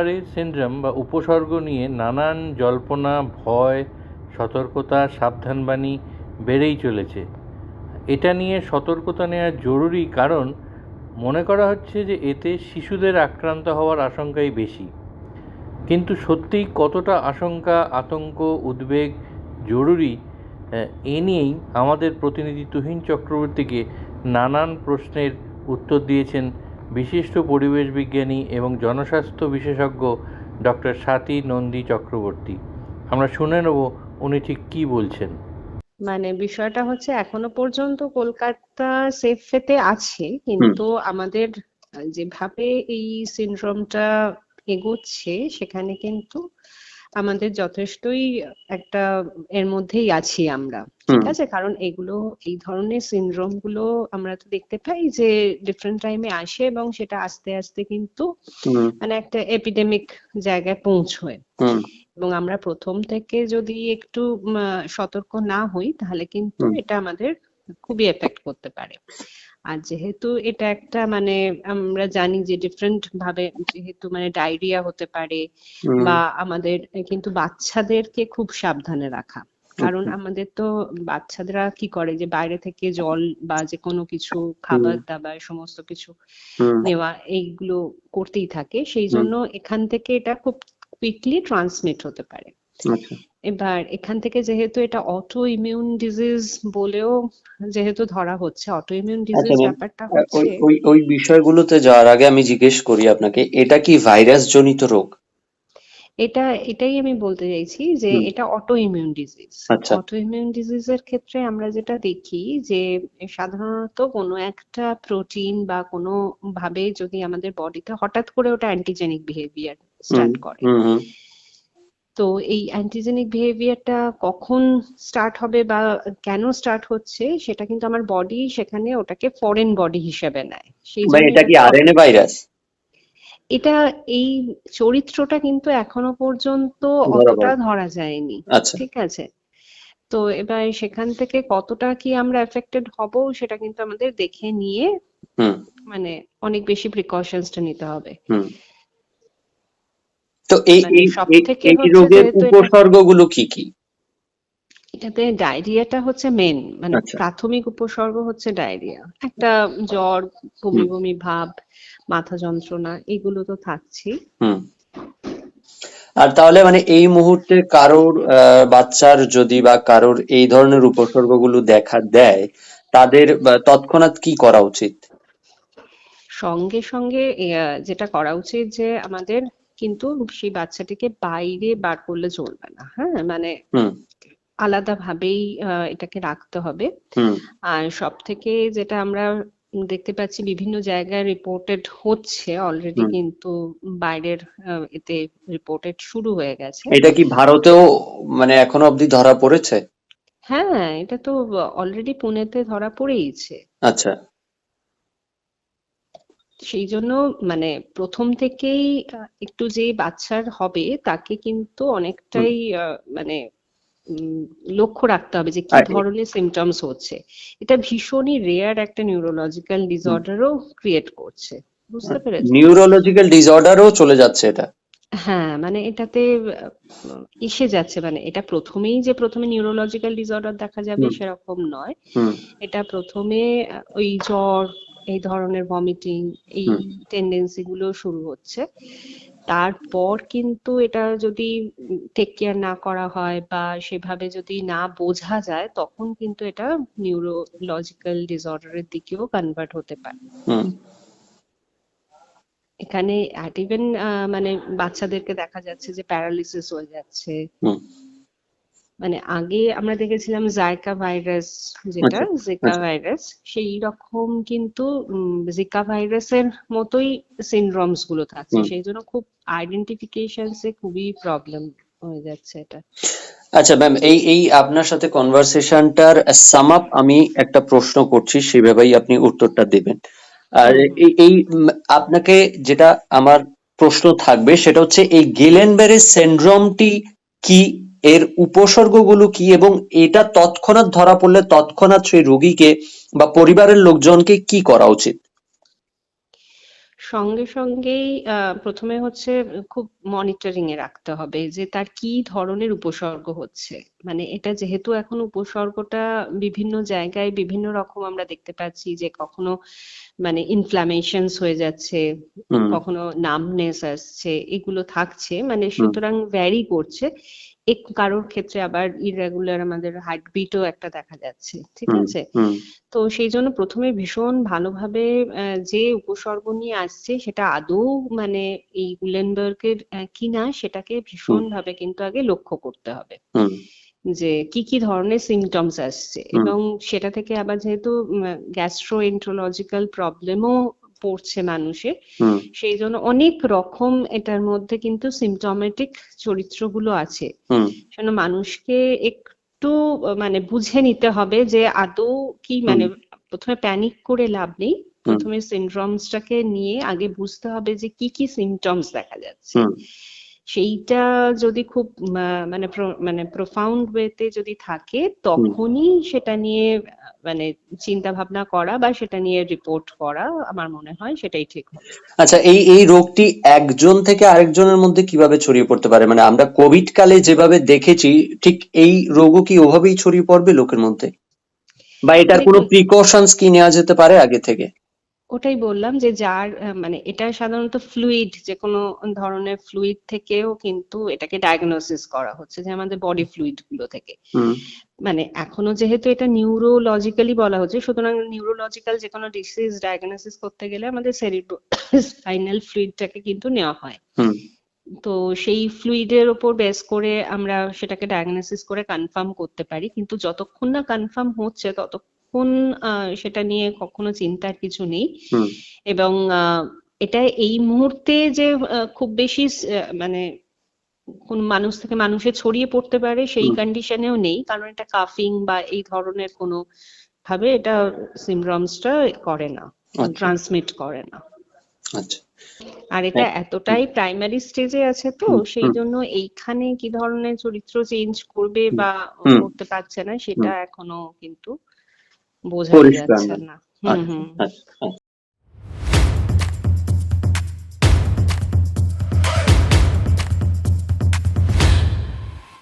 পারে সিনড্রোম বা উপসর্গ নিয়ে নানান জল্পনা, ভয়, সতর্কতা, সাবধানবাণী বেড়েই চলেছে। এটা নিয়ে সতর্কতা নেওয়া জরুরি কারণ মনে করা হচ্ছে যে এতে শিশুদের আক্রান্ত হওয়ার আশঙ্কাই বেশি। কিন্তু সত্যিই কতটা আশঙ্কা, আতঙ্ক, উদ্বেগ জরুরি, এ নিয়েই আমাদের প্রতিনিধি তুহিন চক্রবর্তীকে নানান প্রশ্নের উত্তর দিয়েছেন বিশিষ্ট পরিবেশ বিজ্ঞানী এবং জনস্বাস্থ্য বিশেষজ্ঞ ডক্টর স্বাতী নন্দী চক্রবর্তী। আমরা শুনে নেব উনি ঠিক কী বলছেন। মানে বিষয়টা হচ্ছে এখনও পর্যন্ত কলকাতা সেফেতে আছে কিন্তু আমাদের যেভাবে এই সিনড্রোমটা এগোচ্ছে সেখানে কিন্তু আমাদের যথেষ্টই একটা এর মধ্যেই আছি আমরা। ঠিক আছে? কারণ এগুলো এই ধরনের সিনড্রোমগুলো আমরা তো দেখতে পাই যে ডিফারেন্ট টাইমে আসে এবং সেটা আস্তে আস্তে কিন্তু মানে একটা এপিডেমিক জায়গায় পৌঁছয়। এবং আমরা প্রথম থেকে যদি একটু সতর্ক না হই তাহলে কিন্তু এটা আমাদের খুবই এফেক্ট করতে পারে। আর যেহেতু এটা একটা মানে আমরা জানি যে ডিফারেন্ট ভাবে যেহেতু মানে ডায়রিয়া হতে পারে বা আমাদের কিন্তু বাচ্চাদেরকে খুব সাবধানে রাখা। কারণ। আমাদের তো বাচ্চাদেরা কি করে যে বাইরে থেকে জল বা যে কোনো কিছু খাবার দাবার সমস্ত কিছু নেওয়া এইগুলো করতেই থাকে। সেই জন্য এখান থেকে এটা খুব কুইকলি ট্রান্সমিট হতে পারে। এবার এখান থেকে যেহেতু এটা অটো ইমিউন ডিজিজ বলেও যেহেতু ধরা হচ্ছে অটো ইমিউন ডিজিজ ব্যাপারটা ওই হচ্ছে ওই ওই বিষয়গুলোতে যাওয়ার আগে আমি জিজ্ঞেস করি আপনাকে এটা কি ভাইরাস জনিত রোগ? এটা এটাই আমি বলতে চাইছি যে এটা অটো ইমিউন ডিজিজ আচ্ছা। অটো ইমিউন ডিজিজের ক্ষেত্রে আমরা যেটা দেখি যে সাধারণত কোনো একটা প্রোটিন বা কোনো ভাবে যদি আমাদের বডিতে হঠাৎ করে ওটা অ্যান্টিজেনিক বিহেভিয়ার স্টার্ট করে তো এই অ্যান্টিজেনিক বিহেভিয়ারটা কখন স্টার্ট হবে বা কেন স্টার্ট হচ্ছে সেটা কিন্তু আমার বডি সেখানে ওটাকে ফরেন বডি হিসেবে নেয়। সেই মানে এটা কি আরএনএ ভাইরাস এটা এই চরিত্রটা কিন্তু এখনও পর্যন্ত অতটা ধরা যায়নি আচ্ছা। ঠিক আছে? তো এবার সেখান থেকে কতটা কি আমরা এফেক্টেড হব সেটা কিন্তু আমাদের দেখে নিয়ে মানে অনেক বেশি প্রিকশনসটা নিতে হবে। হুম। তো এই মানে এই রোগের উপসর্গগুলো কি কি? এটাতে ডায়রিয়াটা হচ্ছে মেন মানে আচ্ছা। প্রাথমিক উপসর্গ হচ্ছে ডায়রিয়া। একটা জ্বর বমি বমি ভাব মাথা যন্ত্রণা এগুলো তো থাকছেই। আর তাহলে মানে এই মুহূর্তে কারোর আহ, বাচ্চার যদি বা কারোর এই ধরনের উপসর্গগুলো দেখা দেয় তাদের তৎক্ষণাৎ কি করা উচিত? সঙ্গে সঙ্গে যেটা করা উচিত যে আমাদের কিন্তু সেই বাচ্চাটিকে বাইরে বার করলে চলবে না হ্যাঁ? মানে আলাদা ভাবেই এটাকে রাখতে হবে। আর সব থেকে যেটা আমরা দেখতে পাচ্ছি বিভিন্ন জায়গায় রিপোর্টেড হচ্ছে অলরেডি কিন্তু বাইরের এতে রিপোর্টেড শুরু হয়ে গেছে। এটা কি ভারতেও মানে এখনও অবধি ধরা পড়েছে? হ্যাঁ এটা তো অলরেডি পুনেতে ধরা পড়েইছে। আচ্ছা। সেই জন্য মানে প্রথম থেকেই একটু যে বাচ্চার হবে তাকে কিন্তু অনেকটাই মানে লক্ষ্য রাখতে হবে যে কি ধরনের সিমটমস হচ্ছে। এটা ভীষণই রেয়ার একটা নিউরোলজিক্যাল ডিসঅর্ডারও ক্রিয়েট করছে। বুঝতে পেরেছ নিউরোলজিক্যাল ডিসঅর্ডারও চলে যাচ্ছে এটা। হ্যাঁ মানে এটাতে এসে যাচ্ছে। মানে এটা প্রথমেই যে প্রথমে নিউরোলজিক্যাল ডিসঅর্ডার দেখা যাবে সেরকম নয়। এটা প্রথমে ওই জ্বর এই ধরনের ভমিটিং এই। টেন্ডেন্সি গুলো শুরু হচ্ছে। তারপর কিন্তু এটা যদি টেক কেয়ার না করা হয় বা সেভাবে যদি না বোঝা যায় তখন কিন্তু এটা নিউরোলজিক্যাল ডিসঅর্ডারের দিকেও কনভার্ট হতে পারে। এখানে অ্যাট ইভেন মানে বাচ্চাদেরকে দেখা যাচ্ছে যে প্যারালিসিস হয়ে যাচ্ছে। মানে আগে আমরা দেখেছিলাম জাইকা ভাইরাস যেটা আচ্ছা, জিকা আচ্ছা। ভাইরাস সেই রকম কিন্তু জিকা ভাইরাসের মতোই সিনড্রোমসগুলো থাকছে সেই জন্য খুব আইডেন্টিফিকেশনস এ খুবই প্রবলেম হয়ে যাচ্ছে এটা আচ্ছা ম্যাম এই এই আপনার সাথে কনভারসেশনটার সাম আপ আমি একটা প্রশ্ন করছি সেভাবেই আপনি উত্তরটা দেবেন আর। এই এই আপনাকে যেটা আমার প্রশ্ন থাকবে সেটা হচ্ছে এই গিলেনবেরি সিনড্রোমটি কি এর উপসর্গগুলো কি এবং এটা তৎক্ষণাৎ ধরা পড়লে তৎক্ষণাৎ সেই রোগীকে বা পরিবারের লোকজনকে কি করা উচিত? সঙ্গে সঙ্গেই প্রথমে হচ্ছে খুব মনিটরিং এ রাখতে হবে যে তার কি ধরনের উপসর্গ হচ্ছে। মানে এটা যেহেতু এখন উপসর্গটা বিভিন্ন জায়গায় বিভিন্ন রকম আমরা দেখতে পাচ্ছি যে কখনো মানে ইনফ্লামেশনস হয়ে যাচ্ছে কখনো নামনেস আসছে এগুলো থাকছে মানে সুতরাং ভ্যারি করছে। এক কারোর ক্ষেত্রে আবার ইরেগুলার আমাদের হার্টবিটও একটা দেখা যাচ্ছে ঠিক আছে? তো সেই জন্য প্রথমে ভীষণ ভালোভাবে যে উপসর্গ নিয়ে আসছে সেটা আদৌ মানে এই গুলেনবার্গের আহ, কিনা সেটাকে ভীষণ ভাবে কিন্তু আগে লক্ষ্য করতে হবে। যে কি কি ধরনের সিমটমস আসছে এবং সেটা থেকে আবার যেহেতু গ্যাস্ট্রোএন্টারোলজিক্যাল প্রবলেমও পড়ছে মানুষের। সেই জন্য অনেক রকম এটার মধ্যে কিন্তু সিমটমেটিক চরিত্রগুলো আছে। মানুষকে একটু মানে বুঝে নিতে হবে যে আদৌ কি মানে প্রথমে প্যানিক করে লাভ নেই। প্রথমে সিনড্রমসটাকে নিয়ে আগে বুঝতে হবে যে কি কি সিমটমস দেখা যাচ্ছে। সেইটা যদি খুব মানে মানে প্রোফাউন্ড ওয়েতে যদি থাকে তখনই সেটা নিয়ে মানে চিন্তা ভাবনা করা বা সেটা নিয়ে রিপোর্ট করা আমার মনে হয় সেটাই ঠিক হবে। আচ্ছা এই এই রোগটি একজন থেকে আরেকজনের মধ্যে কীভাবে ছড়িয়ে পড়তে পারে? মানে আমরা কোভিড কালে যেভাবে দেখেছি ঠিক এই রোগও কি ওভাবেই ছড়িয়ে পড়বে লোকের মধ্যে? বা এটার কোনো প্রিকশনস কি নেওয়া যেতে পারে আগে থেকে? ওটাই বললাম যে যার মানে এটা সাধারণত ফ্লুইড যে কোনো ধরনের ফ্লুইড থেকেও কিন্তু এটাকে ডায়াগনোসিস করা হচ্ছে যে আমাদের বডি ফ্লুইডগুলো থেকে। মানে এখনও যেহেতু এটা নিউরোলজিক্যালি বলা হচ্ছে সুতরাং নিউরোলজিক্যাল যে কোনো ডিসিজ ডায়াগনোসিস করতে গেলে আমাদের সেরিব্রো স্পাইনাল ফ্লুইডটাকে কিন্তু নেওয়া হয়। তো সেই ফ্লুইডের ওপর বেস করে আমরা সেটাকে ডায়াগনোসিস করে কনফার্ম করতে পারি কিন্তু যতক্ষণ না কনফার্ম হচ্ছে ততক্ষণ আহ, সেটা নিয়ে কখনো চিন্তার কিছু নেই। এবং এটা এই মুহূর্তে যে খুব বেশি মানে কোন মানুষ থেকে মানুষে ছড়িয়ে পড়তে পারে সেই কন্ডিশনেও নেই। কারণ এটা কাফিং বা এই ধরনের কোনো ভাবে এটা সিমড্রমসটা করে না আচ্ছা। ট্রান্সমিট করে না। আচ্ছা। আর এটা এতটাই প্রাইমারি স্টেজে আছে তো সেই জন্য এইখানে কি ধরনের চরিত্র চেঞ্জ করবে বা করতে পারছে না সেটা এখনও কিন্তু বোঝা পরিষ্কার যাচ্ছে না। না হুম আচ্ছা, হুম আচ্ছা, আচ্ছা।